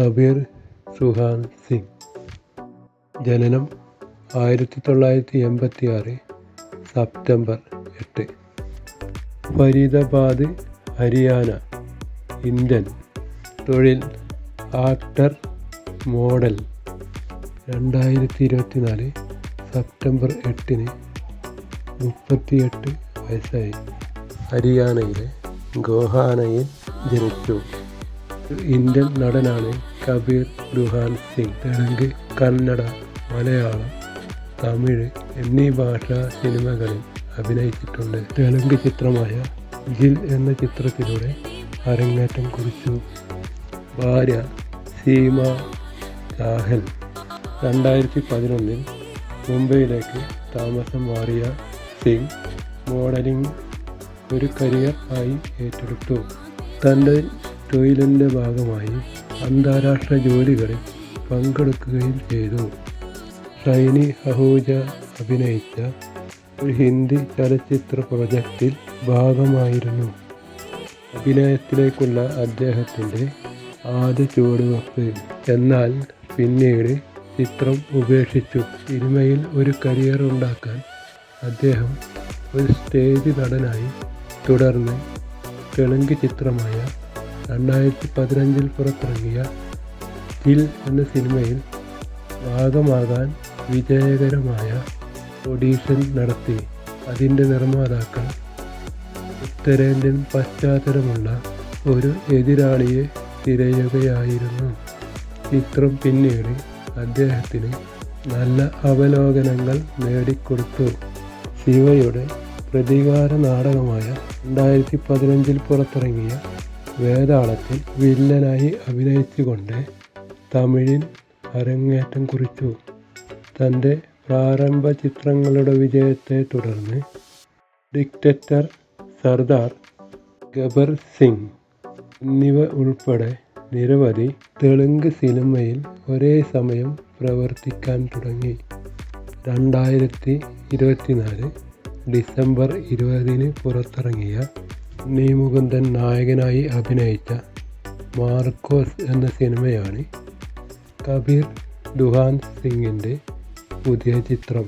കബീർ സുഹാൻ സിംഗ്. ജനനം ആയിരത്തി തൊള്ളായിരത്തി എൺപത്തി ആറ് സെപ്റ്റംബർ എട്ട്. ഫരീദാബാദ് ഹരിയാന. ഇന്ത്യൻ തൊഴിൽ ആക്ടർ മോഡൽ രണ്ടായിരത്തി ഇരുപത്തി നാല് സെപ്റ്റംബർ എട്ടിന് മുപ്പത്തിയെട്ട് വയസ്സായി. ഹരിയാനയിലെ ഗോഹാനയിൽ ജനിച്ചു. ഇന്ത്യൻ നടനാണ് കബീർ രുഹാൻ സിംഗ്. തെലുങ്ക് കന്നഡ മലയാളം തമിഴ് എന്നീ ഭാഷാ സിനിമകളിൽ അഭിനയിച്ചിട്ടുണ്ട്. തെലുങ്ക് ചിത്രമായ ഗിൽ എന്ന ചിത്രത്തിലൂടെ അരങ്ങേറ്റം കുറിച്ചു. ഭാര്യ സീമ ചാഹൽ രണ്ടായിരത്തി പതിനൊന്നിൽ മുംബൈയിലേക്ക് താമസം മാറിയ സിംഗ് മോഡലിംഗ് ഒരു കരിയർ ആയി ഏറ്റെടുത്തു. തന്റെ തൊഴിലിന്റെ ഭാഗമായി അന്താരാഷ്ട്ര ജോലികളിൽ പങ്കെടുക്കുകയും ചെയ്തു. ഷൈനി അഹൂജ അഭിനയിച്ച ഒരു ഹിന്ദി ചലച്ചിത്ര പ്രൊജക്റ്റിൽ ഭാഗമായിരുന്നു. അഭിനയത്തിലേക്കുള്ള അദ്ദേഹത്തിന്റെ ആദ്യ ചുവടുവെപ്പ്. എന്നാൽ പിന്നീട് ചിത്രം ഉപേക്ഷിച്ചു. സിനിമയിൽ ഒരു കരിയർ ഉണ്ടാക്കാൻ അദ്ദേഹം ഒരു സ്റ്റേജ് നടനായി തുടർന്ന് തെലുങ്ക് ചിത്രമായ രണ്ടായിരത്തി പതിനഞ്ചിൽ പുറത്തിറങ്ങിയ ദിൽ എന്ന സിനിമയിൽ ഭാഗമാകാൻ വിജയകരമായ ഓഡീഷൻ നടത്തി. അതിന്റെ നിർമ്മാതാക്കൾ ഉത്തരേന്ത്യൻ പശ്ചാത്തലമുള്ള ഒരു എതിരാളിയെ തിരയുകയായിരുന്നു. ചിത്രം പിന്നീട് അദ്ദേഹത്തിന് നല്ല അവലോകനങ്ങൾ നേടിക്കൊടുത്തു. ശിവയുടെ പ്രതികാര നാടകമായ രണ്ടായിരത്തി പതിനഞ്ചിൽ പുറത്തിറങ്ങിയ വേതാളത്തിൽ വില്ലനായി അഭിനയിച്ചുകൊണ്ട് തമിഴിൽ അരങ്ങേറ്റം കുറിച്ചു. തന്റെ പ്രാരംഭ ചിത്രങ്ങളുടെ വിജയത്തെ തുടർന്ന് ഡിക്റ്ററ്റർ സർദാർ ഗബർ സിംഗ് എന്നിവ ഉൾപ്പെടെ നിരവധി തെലുങ്ക് സിനിമയിൽ ഒരേ സമയം പ്രവർത്തിക്കാൻ തുടങ്ങി. രണ്ടായിരത്തി ഇരുപത്തിനാല് ഡിസംബർ ഇരുപതിന് പുറത്തിറങ്ങിയ ഉണ്ണി മുകുന്ദൻ നായകനായി അഭിനയിച്ച മാർക്കോസ് എന്ന സിനിമയാണ് കബീർ ദുഹാൻ സിംഗിന്റെ പുതിയ ചിത്രം.